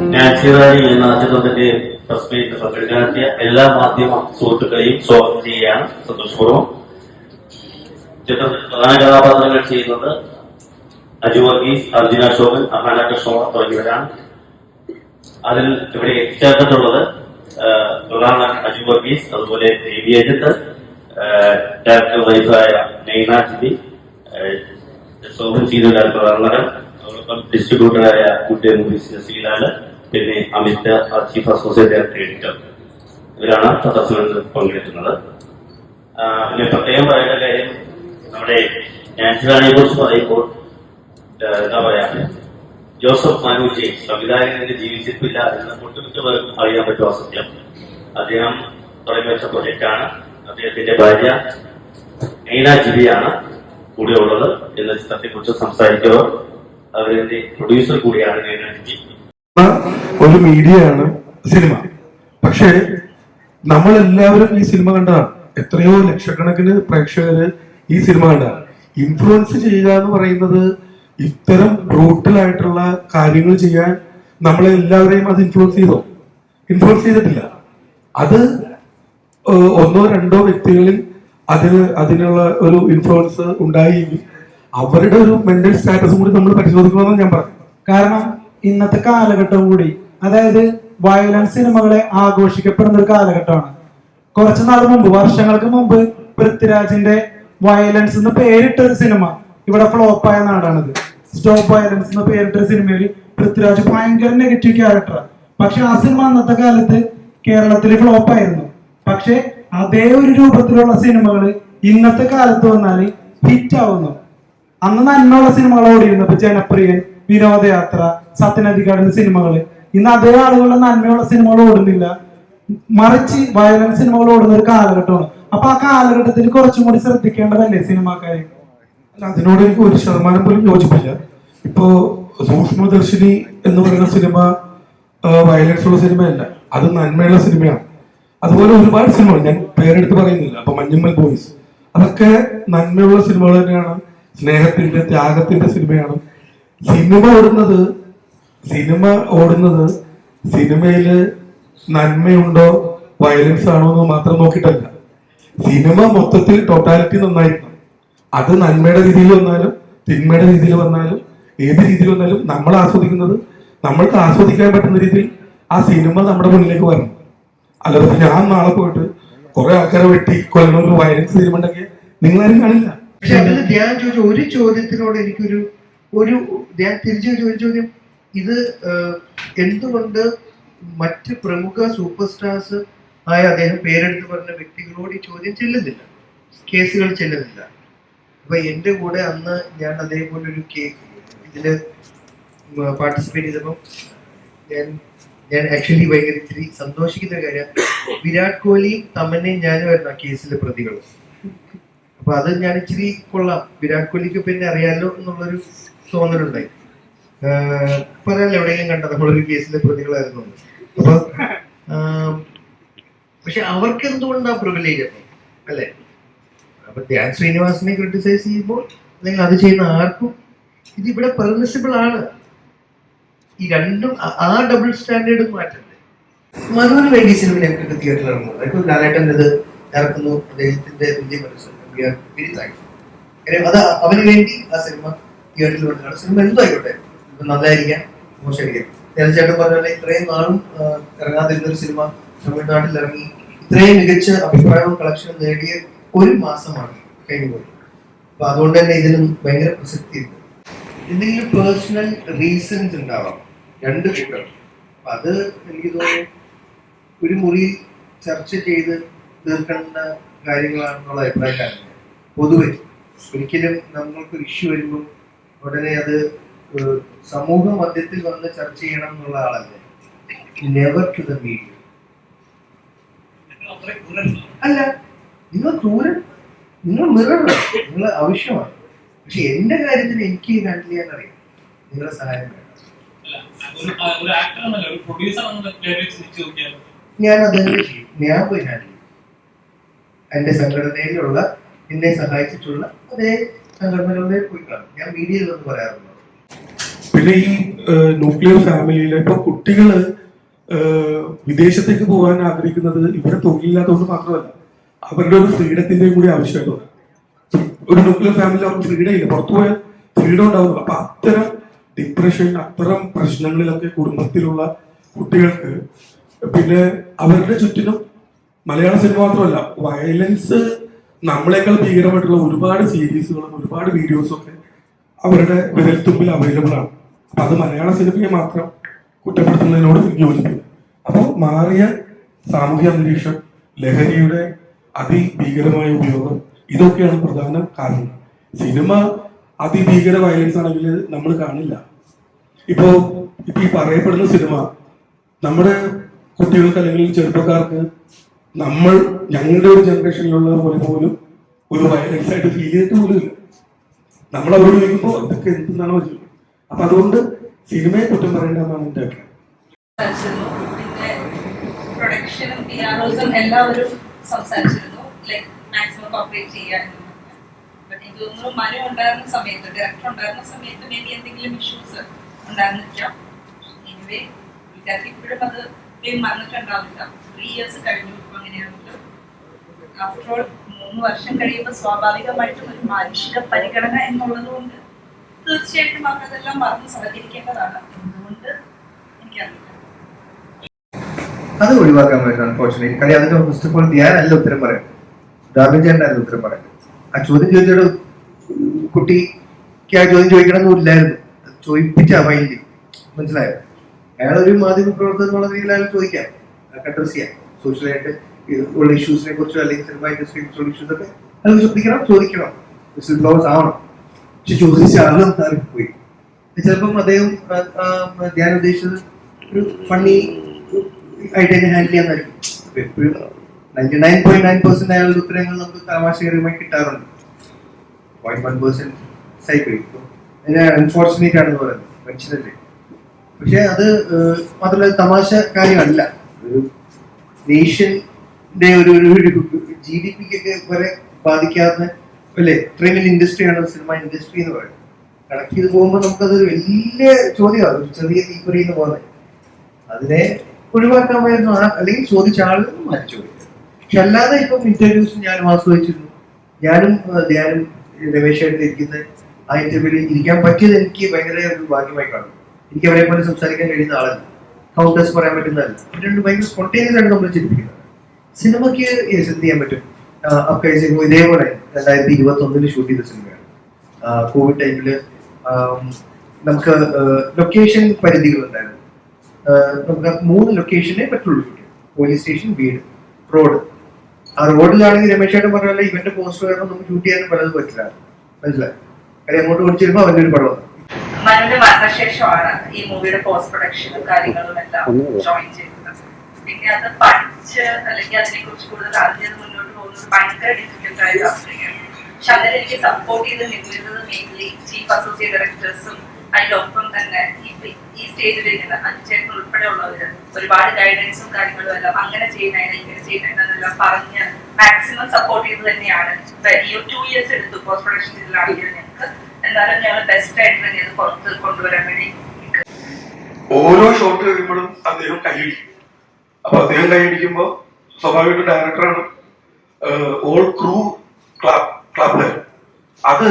റാണി എന്ന ചിത്രത്തിന്റെ press meet പങ്കെടുക്കാനെത്തിയ എല്ലാ മാധ്യമ സുഹൃത്തുക്കളെയും സ്വാഗതം ചെയ്യുകയാണ് സന്തോഷപൂർവം ചിത്രത്തിൽ പ്രധാന കഥാപാത്രങ്ങൾ ചെയ്യുന്നത് അജു വർഗീസ് അർജുന ശോഭൻ അഹാന കൃഷ്ണ തുടങ്ങിയവരാണ്. അതിൽ ഇവിടെ എത്തിച്ചേർന്നിട്ടുള്ളത് പ്രധാന അജു വർഗീസ് അതുപോലെ ദേവി അജിത്ത് ഡയറക്ടർ വൈഫായ നൈന ജിബി ശോഭൻ ചെയ്ത പ്രധാന നടൻ അതോടൊപ്പം ഡിസ്ട്രിബ്യൂട്ടറായ കുട്ടിയ മൂവീസ് നസീലാൽ പിന്നെ Amith chief associate director editor ഇവരാണ് സദസ്സിൽ പങ്കെടുക്കുന്നത്. പിന്നെ പ്രത്യേകം പറയേണ്ട കാര്യം നമ്മുടെ നാൻസിറാണിയെ കുറിച്ച് പറയുമ്പോൾ എന്താ പറയാ ജോസഫ് മനുജെ ജെയിംസ് സംവിധായകനെ ജീവിച്ചിട്ടില്ല എന്ന് ഒട്ടുമിക്ക പേർക്കും അറിയാൻ പറ്റും സത്യം. അദ്ദേഹം തുടങ്ങി വെച്ച പ്രൊജക്റ്റാണ് അദ്ദേഹത്തിന്റെ ഭാര്യ മീന ജിബിയാണ് കൂടെയുള്ളത് എന്ന ചിത്രത്തെ കുറിച്ച് സംസാരിച്ചവർ അവരുടെ പ്രൊഡ്യൂസർ കൂടിയാണ് മീന ജിബി. ഒരു മീഡിയയാണ് സിനിമ. പക്ഷേ നമ്മളെല്ലാവരും ഈ സിനിമ കണ്ടതാണ്. എത്രയോ ലക്ഷക്കണക്കിന് പ്രേക്ഷകര് ഈ സിനിമ കണ്ടതാണ്. ഇൻഫ്ലുവൻസ് ചെയ്യുക എന്ന് പറയുന്നത് ഇത്തരം ബ്രൂട്ടലായിട്ടുള്ള കാര്യങ്ങൾ ചെയ്യാൻ നമ്മളെ എല്ലാവരെയും അത് ഇൻഫ്ലുവൻസ് ചെയ്തോ? ഇൻഫ്ലുവൻസ് ചെയ്തിട്ടില്ല. അത് ഒന്നോ രണ്ടോ വ്യക്തികളിൽ അതിന് അതിനുള്ള ഒരു ഇൻഫ്ലുവൻസ് ഉണ്ടായി. അവരുടെ ഒരു മെന്റൽ സ്റ്റാറ്റസും കൂടി നമ്മൾ പരിശോധിക്കണമെന്ന് ഞാൻ പറഞ്ഞു കാരണം ഇന്നത്തെ കാലഘട്ടവും കൂടി അതായത് വയലൻസ് സിനിമകളെ ആഘോഷിക്കപ്പെടുന്ന ഒരു കാലഘട്ടമാണ്. കുറച്ചു നാൾ മുമ്പ് വർഷങ്ങൾക്ക് മുമ്പ് പൃഥ്വിരാജിന്റെ വയലൻസ് എന്ന് പേരിട്ട ഒരു സിനിമ ഇവിടെ ഫ്ലോപ്പായ നാടാണിത്. സ്റ്റോപ്പ് വയലൻസ് എന്ന് പേരിട്ട ഒരു സിനിമയിൽ പൃഥ്വിരാജ് ഭയങ്കര നെഗറ്റീവ് ക്യാരക്ടറാണ് പക്ഷെ ആ സിനിമ അന്നത്തെ കാലത്ത് കേരളത്തിൽ ഫ്ലോപ്പായിരുന്നു പക്ഷെ അതേ ഒരു രൂപത്തിലുള്ള സിനിമകൾ ഇന്നത്തെ കാലത്ത് വന്നാൽ ഹിറ്റ് ആവുന്നു. അന്ന് നന്മയുള്ള സിനിമകൾ ഓടിയിരുന്നു ഇപ്പൊ ജനപ്രിയൻ വിനോദയാത്ര സത്യനദിക്കാടിന്റെ സിനിമകൾ ഇന്ന് അതേ ആളുകളുടെ നന്മയുള്ള സിനിമകൾ ഓടുന്നില്ല. മറിച്ച് വയലൻസ് സിനിമകൾ ഓടുന്ന ഒരു കാലഘട്ടമാണ്. അപ്പൊ ആ കാലഘട്ടത്തിൽ കുറച്ചും കൂടി ശ്രദ്ധിക്കേണ്ടതല്ലേ സിനിമാക്കാരെ? അതിനോട് എനിക്ക് ഒരു ശതമാനം പോലും യോജിപ്പില്ല. ഇപ്പോ സൂക്ഷ്മദർശിനി എന്ന് പറയുന്ന സിനിമ വയലൻസ് ഉള്ള സിനിമയല്ല. അത് നന്മയുള്ള സിനിമയാണ്. അതുപോലെ ഒരുപാട് സിനിമകൾ ഞാൻ പേരെടുത്ത് പറയുന്നില്ല. അപ്പൊ മഞ്ഞുമ്മൽ ബോയ്സ്. അതൊക്കെ നന്മയുള്ള സിനിമകൾ തന്നെയാണ്. സ്നേഹത്തിന്റെ ത്യാഗത്തിന്റെ സിനിമയാണ്. സിനിമ ഓടുന്നത് സിനിമ ഓടുന്നത് സിനിമയിൽ നന്മയുണ്ടോ? വയലൻസ് ആണോ എന്ന് മാത്രം നോക്കിയിട്ടല്ല. സിനിമ മൊത്തത്തിൽ ടോട്ടാലിറ്റി നന്നായിരിക്കണം. അത് നന്മയുടെ രീതിയിൽ വന്നാലും തിന്മയുടെ രീതിയിൽ വന്നാലും ഏത് രീതിയിൽ വന്നാലും നമ്മൾ ആസ്വദിക്കുന്നത് നമ്മൾക്ക് ആസ്വദിക്കാൻ പറ്റുന്ന രീതിയിൽ ആ സിനിമ നമ്മുടെ മുന്നിലേക്ക് വരണം. അല്ലാതെ ഞാൻ നാളെ പോയിട്ട് കുറെ ആൾക്കാരെ വെട്ടി കൊല്ലണ ഒരു വയലൻസ് സിനിമ ഉണ്ടെങ്കിൽ നിങ്ങളാരും കാണില്ല. പക്ഷെ അതിൽ ചോദിച്ച ഒരു ചോദ്യത്തിനോട് എനിക്കൊരു ഒരു ധ്യാൻ തിരിച്ചു ഒരു ചോദ്യം ഇത് എന്തുകൊണ്ട് മറ്റ് പ്രമുഖ സൂപ്പർ സ്റ്റാർസ് ആയ അദ്ദേഹം പേരെടുത്ത് പറഞ്ഞ വ്യക്തികളോട് ഈ ചോദ്യം ചെല്ലുന്നില്ല? കേസുകൾ ചെല്ലുന്നില്ല. അപ്പൊ എന്റെ കൂടെ അന്ന് ഞാൻ അതേപോലെ ഒരു കേസ് ഇതിൽ പാർട്ടിസിപ്പേറ്റ് ചെയ്തപ്പോൾ ഞാൻ ഞാൻ ആക്ച്വലി ഭയങ്കര ഇത്തിരി സന്തോഷിക്കുന്ന കാര്യം വിരാട് കോഹ്ലിയും തമന്നയും ഞാനുമായിരുന്നു ആ കേസിലെ പ്രതികൾ. അപ്പൊ അത് ഞാൻ ഇച്ചിരി കൊള്ളാം. വിരാട് കോഹ്ലിക്ക് പിന്നെ അറിയാലോ എന്നുള്ളൊരു തോന്നലുണ്ടായി. പറയാലോ എവിടെയെങ്കിലും കണ്ട നമ്മളൊരു കേസിലെ പ്രതികളായിരുന്നു. അപ്പൊ പക്ഷെ അവർക്ക് എന്തുകൊണ്ടാ പ്രിവിലേജ് അപ്പം? അല്ലെ? അപ്പൊ ധ്യാൻ ശ്രീനിവാസിനെ ക്രിട്ടിസൈസ് ചെയ്യുമ്പോൾ അല്ലെങ്കിൽ അത് ചെയ്യുന്ന ആർക്കും ഇത് ഇവിടെ പെർമിസിബിൾ ആണ്. ഈ രണ്ടും ആ- ഡബിൾ സ്റ്റാൻഡേർഡ് മാറ്റണ്ടേ. മധുവിന് വേണ്ടി സിനിമ ഞങ്ങൾക്ക് തിയേറ്ററിൽ ഇറങ്ങുന്നു ഇപ്പോൾ ലാലേട്ടൻ ഇത് ഇറക്കുന്നു. അദ്ദേഹത്തിന്റെ വലിയ മനസ്സിലാക്കി അത് അവന് വേണ്ടി ആ സിനിമ തിയേറ്ററിൽ വന്നതാണ് സിനിമ എന്തോ ആയിക്കോട്ടെ. ഇപ്പൊ നല്ലതായിരിക്കാം മോശമായിരിക്കാം. തീർച്ചയായിട്ടും പറഞ്ഞ പോലെ ഇത്രയും നാളും ഇറങ്ങാതിരുന്നൊരു സിനിമ തമിഴ്നാട്ടിൽ ഇറങ്ങി ഇത്രയും മികച്ച അഭിപ്രായവും കളക്ഷനും നേടിയ ഒരു മാസമാണ് കഴിഞ്ഞു പോയി അപ്പൊ അതുകൊണ്ട് തന്നെ ഇതിനും ഭയങ്കര പ്രസക്തിയുണ്ട് എന്തെങ്കിലും പേഴ്സണൽ റീസൺസ് ഉണ്ടാവാം. രണ്ട് കൂട്ടർ അപ്പൊ അത് എനിക്ക് തോന്നുന്നു ഒരു മുറി ചർച്ച ചെയ്ത് തീർക്കേണ്ട കാര്യങ്ങളാണെന്നുള്ള അഭിപ്രായക്കാരൻ. പൊതുവെ ഒരിക്കലും നമ്മൾക്ക് ഇഷ്യൂ വരുമ്പോൾ ഉടനെ അത് സമൂഹ മധ്യത്തിൽ വന്ന് ചർച്ച ചെയ്യണം എന്നുള്ള ആളല്ലേ? നെവർ ടു ദ മീഡിയ അല്ല നിങ്ങൾ ക്രൂരൻ നിങ്ങൾ മിററാണ് നിങ്ങൾ ആവശ്യമാണ് പക്ഷെ എന്റെ കാര്യത്തിൽ എനിക്ക് ഹാൻഡിൽ ചെയ്യാൻ അറിയാം. നിങ്ങളുടെ സഹായം വേണം. ഞാൻ അതന്നെ ചെയ്യും. ഞാൻ പോയി ഹാൻഡിൽ ചെയ്യും. എന്റെ സംഘടനയിലുള്ള എന്നെ സഹായിച്ചിട്ടുള്ള അതേ സംഘടനകളിലേക്ക് പോയി കാണും. ഞാൻ മീഡിയയിൽ വന്ന് പറയാറുണ്ട്. പിന്നെ ഈ ന്യൂക്ലിയർ ഫാമിലിയിലെ ഇപ്പൊ കുട്ടികൾ വിദേശത്തേക്ക് പോകാൻ ആഗ്രഹിക്കുന്നത് ഇവരെ തൊഴിലില്ലാത്തതുകൊണ്ട് മാത്രമല്ല അവരുടെ ഒരു ഫ്രീഡത്തിന്റെയും കൂടി ആവശ്യമായിട്ടുണ്ട് ഒരു ന്യൂക്ലിയർ ഫാമിലി അവർക്ക് ഫ്രീഡം ഇല്ല. പുറത്തു പോയാൽ ഫ്രീഡം ഉണ്ടാവുന്നു അപ്പൊ അത്തരം ഡിപ്രഷൻ അത്തരം പ്രശ്നങ്ങളിലൊക്കെ കുടുംബത്തിലുള്ള കുട്ടികൾക്ക് പിന്നെ അവരുടെ ചുറ്റിനും മലയാള സിനിമ മാത്രമല്ല വയലൻസ് നമ്മളെക്കാൾ ഭീകരമായിട്ടുള്ള ഒരുപാട് സീരീസുകളും ഒരുപാട് വീഡിയോസും ഒക്കെ അവരുടെ വിരൽത്തുമ്പിൽ അവൈലബിൾ ആണ്. അപ്പൊ അത് മലയാള സിനിമയെ മാത്രം കുറ്റപ്പെടുത്തുന്നതിനോട് യോജിക്കുന്നു. അപ്പോൾ മാറിയ സാമൂഹ്യ അന്തരീക്ഷം ലഹരിയുടെ അതിഭീകരമായ ഉപയോഗം ഇതൊക്കെയാണ് പ്രധാന കാരണം. സിനിമ അതിഭീകര വയലൻസ് ആണെങ്കിൽ നമ്മൾ കാണില്ല. ഇപ്പോ ഇപ്പൊ ഈ പറയപ്പെടുന്ന സിനിമ നമ്മുടെ കുട്ടികൾക്ക് അല്ലെങ്കിൽ ചെറുപ്പക്കാർക്ക് നമ്മൾ ഞങ്ങളുടെ ഒരു ജനറേഷനിലുള്ള പോലെ പോലും ഒരു വയലൻസ് ആയിട്ട് ഫീൽ ചെയ്തിട്ട് പോലും ഇല്ല നമ്മൾ അവരോട് ചോദിക്കുമ്പോൾ ഇതൊക്കെ എന്തെന്നാണ് ചോദിക്കുന്നത്? അപ്പൊ അതുകൊണ്ട് സിനിമയെ കുറ്റം പറയണ്ടെന്നാണ് എന്റെ ഒക്കെ പ്രൊഡക്ഷനും സംസാരിച്ചിരുന്നു. ലൈക് മാക്സിമം ഡയറക്ടർ എന്തെങ്കിലും എനിവേ ഇയേഴ്സ് കഴിഞ്ഞു ആഫ്റ്റർ ഓൾ മൂന്ന് വർഷം കഴിയുമ്പോൾ സ്വാഭാവികമായിട്ടും ഒരു മാനുഷിക പരിഗണന എന്നുള്ളത് കൊണ്ട് തീർച്ചയായിട്ടും അവരതെല്ലാം മറന്ന് സഹകരിക്കേണ്ടതാണ്. അതുകൊണ്ട് എനിക്കറിയില്ല. അത് ഒഴിവാക്കാൻ പറ്റും അൺഫോർച്ചുനേറ്റ് അതിന്റെ ഫസ്റ്റ് ഓഫ് ഓൾ ഞാനല്ല ഉത്തരം പറയാം. ഡാർവിൻ ചേട്ടനല്ല ഉത്തരം പറയാം. ആ ചോദ്യം ചോദിച്ചോട് കുട്ടിക്ക് ആ ചോദ്യം ചോദിക്കണമെന്നും ഇല്ലായിരുന്നു. ചോദിപ്പിച്ച മൈൻഡ് മനസ്സിലായോ? അയാൾ ഒരു മാധ്യമ പ്രവർത്തകൻ എന്നുള്ള രീതിയിൽ അയാൾ ചോദിക്കാം. അഡ്രസ് ചെയ്യാം സോഷ്യലായിട്ട് ഉള്ള ഇഷ്യൂസിനെ കുറിച്ചോ അല്ലെങ്കിൽ സിനിമ ഇൻഡസ്ട്രിയെ കുറിച്ചുള്ള ഇഷ്യൂസൊക്കെ അയാൾ ശ്രദ്ധിക്കണം ചോദിക്കണം. വിസിൽ ആവണം. പക്ഷെ ചോദിച്ച ആളും പോയി ചിലപ്പം അദ്ദേഹം ഞാൻ ഉദ്ദേശിച്ചത് ഒരു ഫണ്ണി ആയിട്ട് തന്നെ ഹാൻഡിൽ ചെയ്യാന്നായിരിക്കും എപ്പോഴും ninety nine point nine percent അയാളുടെ ഉത്തരങ്ങൾ നമുക്ക് തമാശകരമായി കിട്ടാറുണ്ട് point one percent cycle unfortunate ആണെന്ന് പറയുന്നത് മനുഷ്യനല്ലേ പക്ഷെ അത് മാത്രമല്ല തമാശ കാര്യമല്ല ഒരു നേഷന്റെ ഒരു ഒരു വരെ ബാധിക്കാവുന്ന അല്ലേ? ഇത്രയും വലിയ ഇൻഡസ്ട്രിയാണ് സിനിമ ഇൻഡസ്ട്രി എന്ന് പറയുന്നത്. കണക്ട് ചെയ്ത് പോകുമ്പോൾ നമുക്കതൊരു വലിയ ചോദ്യമാണ്. ഒരു ചെറിയ തീപ്പൊരി എന്ന് പോകുന്നത് അതിനെ ഒഴിവാക്കാൻ ആ അല്ലെങ്കിൽ ചോദിച്ച ആളുകൾ മാറ്റി ചോദിക്കുക പക്ഷെ അല്ലാതെ ഇപ്പം ഇന്റർവ്യൂസ് ഞാനും ആസ്വദിച്ചിരുന്നു. ഞാനും ധ്യാനും രമേശായിട്ട് ഇരിക്കുന്ന ആ ഇന്റർവ്യൂവിൽ ഇരിക്കാൻ പറ്റിയത് എനിക്ക് ഭയങ്കര ഒരു ഭാഗ്യമായി കാണും. എനിക്ക് അവരെ പോലെ സംസാരിക്കാൻ കഴിയുന്ന ആളല്ല. കൗണ്ടേഴ്സ് പറയാൻ പറ്റുന്നതല്ല. രണ്ട് ഭയങ്കര സ്പോണ്ടേനിയസ് ആണ് നമ്മൾ ചിന്തിക്കുന്നത് സിനിമയ്ക്ക് എന്ത് ചെയ്യാൻ പറ്റും? അപ്കൈ സിനിമ ഇതേപോലെ രണ്ടായിരത്തി ഇരുപത്തി ഒന്നിൽ ഷൂട്ട് ചെയ്ത സിനിമയാണ് കോവിഡ് ടൈമിൽ നമുക്ക് ലൊക്കേഷൻ പരിധികൾ ഉണ്ടായിരുന്നു നമുക്ക് മൂന്ന് ലൊക്കേഷനെ പറ്റുള്ളൂ പോലീസ് സ്റ്റേഷൻ വീട് റോഡ് ആ റോഡിലാണെങ്കിൽ രമേശ് ചേട്ടൻ പറഞ്ഞ പോലെ ഇവന്റെ പോസ്റ്റർ കാരണം നമുക്ക് ഷൂട്ട് ചെയ്യാനും പലതും പറ്റില്ല. മനസ്സിലായി? കാര്യം അങ്ങോട്ട് ഓടിച്ചു വരുമ്പോൾ അവന്റെ ഒരു പടം വന്നു. മനുവിന്റെ മരണശേഷമാണ് ഈ മൂവിയുടെ പോസ്റ്റ് പ്രൊഡക്ഷനും കാര്യങ്ങളും എല്ലാം ജോയിൻ ചെയ്തത്. പിന്നെ അത് പഠിച്ച് അല്ലെങ്കിൽ അതിനെ കുറിച്ച് കൂടുതൽ അറിഞ്ഞത് മുന്നോട്ട് പോകുന്നത് ഭയങ്കര ഡിഫിക്കൽട്ട് ആയ അവസ്ഥയാണ് പക്ഷെ അതിൽ എനിക്ക് സപ്പോർട്ട് ചെയ്ത് നിന്നിരുന്നത് മെയിൻലി ചീഫ് അസോസിയേറ്റ് ഡയറക്ടേഴ്സും അതിനൊപ്പം തന്നെ ഈ സ്റ്റേജിൽ ഇങ്ങനെ അഞ്ചേട്ടൻ ഉൾപ്പെടെയുള്ളവര് ഒരുപാട് ഗൈഡൻസും കാര്യങ്ങളും എല്ലാം അങ്ങനെ ചെയ്യുന്നതിന് ഇങ്ങനെ ചെയ്യുന്നതിനെല്ലാം പറഞ്ഞ് മാക്സിമം സപ്പോർട്ട് ചെയ്ത് തന്നെയാണ്. ഈ ടു ഇയേഴ്സ് എടുത്തു പോസ്റ്റ് പ്രൊഡക്ഷൻ ചെയ്തതാണെങ്കിലും ഞങ്ങൾക്ക്. എന്നാലും ഞങ്ങൾ ബെസ്റ്റ് ആയിട്ട് തന്നെ അത് പുറത്ത് കൊണ്ടുവരാൻ വേണ്ടി ഓരോ ഷോട്ട് കഴിയുമ്പോഴും അദ്ദേഹം കൈയടിക്കും അപ്പൊ അദ്ദേഹം കൈയടിക്കുമ്പോ സ്വാഭാവികമായിട്ടും ഡയറക്ടറാണ് ഓൾ ക്രൂ ക്ലാബ് ക്ലാബ് അത്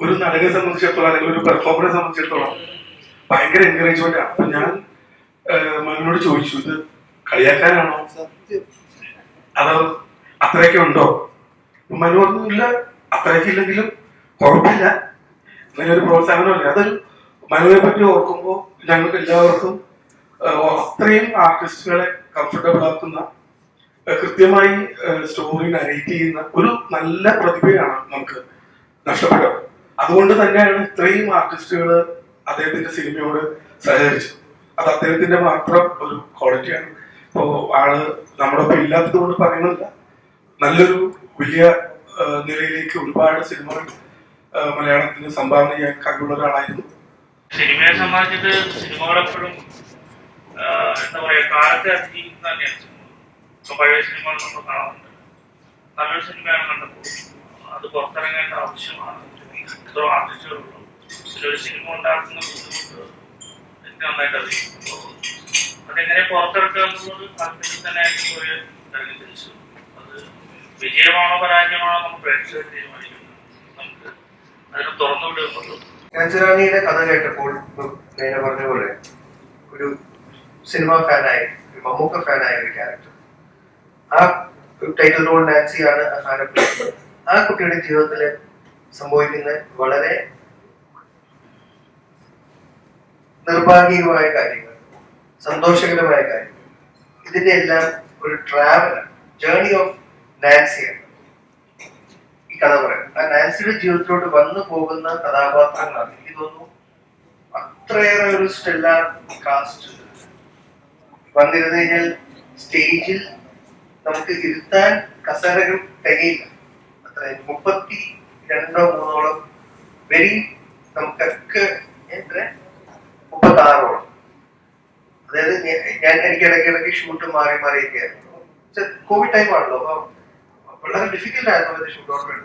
ഒരു നടനെ സംബന്ധിച്ചിടത്തോളം അല്ലെങ്കിൽ ഒരു പെർഫോമറെ സംബന്ധിച്ചിടത്തോളം ഭയങ്കര എൻകറേജ്മെന്റ് ആണ്. അപ്പൊ ഞാൻ മകനോട് ചോദിച്ചു ഇത് കളിയാക്കാനാണോ? അതോ അത്രയൊക്കെ ഉണ്ടോ? മനു പറഞ്ഞില്ല അത്രയൊക്കെ ഇല്ലെങ്കിലും കുഴപ്പമില്ല. അങ്ങനെ ഒരു പ്രോത്സാഹനമല്ല. അതൊരു മനുവിനെ പറ്റി ഓർക്കുമ്പോൾ ഞങ്ങൾക്ക് എല്ലാവർക്കും അത്രയും ആർട്ടിസ്റ്റുകളെ കംഫർട്ടബിൾ ആക്കുന്ന കൃത്യമായി സ്റ്റോറി നരേറ്റ് ചെയ്യുന്ന ഒരു നല്ല പ്രതിഭയാണ് നമുക്ക് നഷ്ടപ്പെട്ടത്. അതുകൊണ്ട് തന്നെയാണ് ഇത്രയും ആർട്ടിസ്റ്റുകൾ അദ്ദേഹത്തിന്റെ സിനിമയോട് സഹകരിച്ചത്. അത് അദ്ദേഹത്തിന്റെ മാത്രം ഒരു ക്വാളിറ്റിയാണ് ഇപ്പോ ആൾ നമ്മുടെ ഒപ്പം ഇല്ലാത്തത് കൊണ്ട് പറയുന്നില്ല. നല്ലൊരു വലിയ നിലയിലേക്ക് ഒരുപാട് സിനിമകൾ മലയാളത്തിന് സംഭാവന ചെയ്യാൻ കഴിവുള്ള ഒരാളായിരുന്നു. സിനിമയെ സംബന്ധിച്ചിട്ട് സിനിമകളെപ്പോഴും എന്താ പറയാ കാലത്തെ അതിജീവിക്കുന്ന തന്നെയാണ് സിനിമ. ഇപ്പൊ പഴയ സിനിമകൾ നമ്മൾ കാണാറുണ്ട് നല്ലൊരു സിനിമയാണ് കണ്ടപ്പോൾ അത് പുറത്തിറങ്ങേണ്ട ആവശ്യമാണ്. ഇത്ര ആർട്ടിസ്റ്റുകളുള്ളൂ ഇതിലൊരു സിനിമ ഉണ്ടാക്കുന്ന ബുദ്ധിമുട്ട് എനിക്ക് നന്നായിട്ട് അറിയാം. അതെങ്ങനെ പുറത്തിറക്കുക എന്നുള്ളത് താല്പര്യം തന്നെ ആയിട്ട് പോയി ഇറങ്ങി തിരിച്ചു അത് വിജയമാണോ പരാജയമാണോ നമുക്ക് പ്രേക്ഷകർ തീരുമാനിക്കുന്നത് നമുക്ക് അതിന് തുറന്നു വിടുന്നുള്ളൂ രാജറാണിയുടെ കഥ കേട്ടപ്പോൾ പറഞ്ഞ പോലെ ഒരു സിനിമ ഫാനായി മമ്മൂക്ക ഫാനായ ഒരു ക്യാരക്ടർ ആ ടൈറ്റിൽ റോൾ നാൻസിയാണ് ആ ഹാനപ്പി ആ കുട്ടിയുടെ ജീവിതത്തിൽ സംഭവിക്കുന്ന വളരെ നിർഭാഗ്യകമായ കാര്യങ്ങൾ സന്തോഷകരമായ കാര്യങ്ങൾ. ഇതിന്റെ എല്ലാം ഒരു ട്രാവൽ ജേർണി ഓഫ് നാൻസിയാണ്. ഈ കഥ പറയാം ആ നാൻസിയുടെ ജീവിതത്തിലോട്ട് വന്നു പോകുന്ന കഥാപാത്രങ്ങളാണ്. എനിക്ക് തോന്നുന്നു അത്രയേറെ ഒരു സ്റ്റെല്ലാർ കാസ്റ്റ് വന്നിരുന്നു കഴിഞ്ഞാൽ സ്റ്റേജിൽ നമുക്ക് ഇരുത്താൻ കസേരകൾ തികയില്ല. അത്ര മുപ്പത്തി രണ്ടോ മൂന്നോളം വെരി നമുക്കൊക്കെ എത്ര മുപ്പത്തി ആറോളം അതായത് ഞാൻ- എനിക്ക് ഇടയ്ക്ക് ഇടയ്ക്ക് ഷൂട്ട് മാറി മാറിയൊക്കെയായിരുന്നു. കോവിഡ് ടൈം ആണല്ലോ അപ്പൊ വളരെ ഡിഫിക്കൽട്ട് ആയിരുന്നു ഷൂട്ട് ഓർഡർ